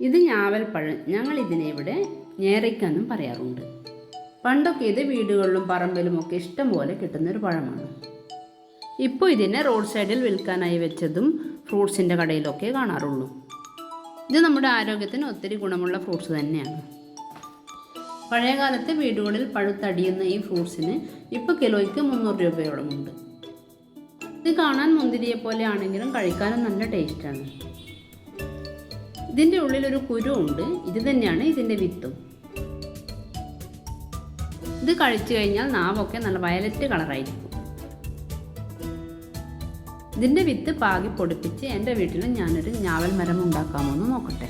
ഇത് ഞാവൽപ്പഴം. ഞങ്ങൾ ഇതിനെ ഇവിടെ ഞേറയ്ക്കെന്നും പറയാറുണ്ട്. പണ്ടൊക്കെ ഇത് വീടുകളിലും പറമ്പിലും ഒക്കെ ഇഷ്ടം പോലെ കിട്ടുന്നൊരു പഴമാണ്. ഇപ്പോൾ ഇതിനെ റോഡ് സൈഡിൽ വിൽക്കാനായി വെച്ചതും ഫ്രൂട്ട്സിന്റെ കടയിലൊക്കെ കാണാറുള്ളൂ. ഇത് നമ്മുടെ ആരോഗ്യത്തിന് ഒത്തിരി ഗുണമുള്ള ഫ്രൂട്ട്സ് തന്നെയാണ്. പഴയകാലത്ത് വീടുകളിൽ പഴുത്തടിയുന്ന ഈ ഫ്രൂട്ട്സിന് ഇപ്പോൾ കിലോയ്ക്ക് മുന്നൂറ് രൂപയോളമുണ്ട്. ഇത് കാണാൻ മുന്തിരിയെ പോലെ ആണെങ്കിലും കഴിക്കാനും നല്ല ടേസ്റ്റാണ്. ഇതിന്റെ ഉള്ളിലൊരു കുരു ഉണ്ട് ഇത് തന്നെയാണ് ഇതിന്റെ വിത്തും. ഇത് കഴിച്ചു കഴിഞ്ഞാൽ നാവൊക്കെ നല്ല വയലറ്റ് കളറായിരിക്കും. ഇതിന്റെ വിത്ത് പാകി പൊടിപ്പിച്ച് എന്റെ വീട്ടിലും ഞാനൊരു ഞാവൽ മരം ഉണ്ടാക്കാമോ എന്ന് നോക്കട്ടെ.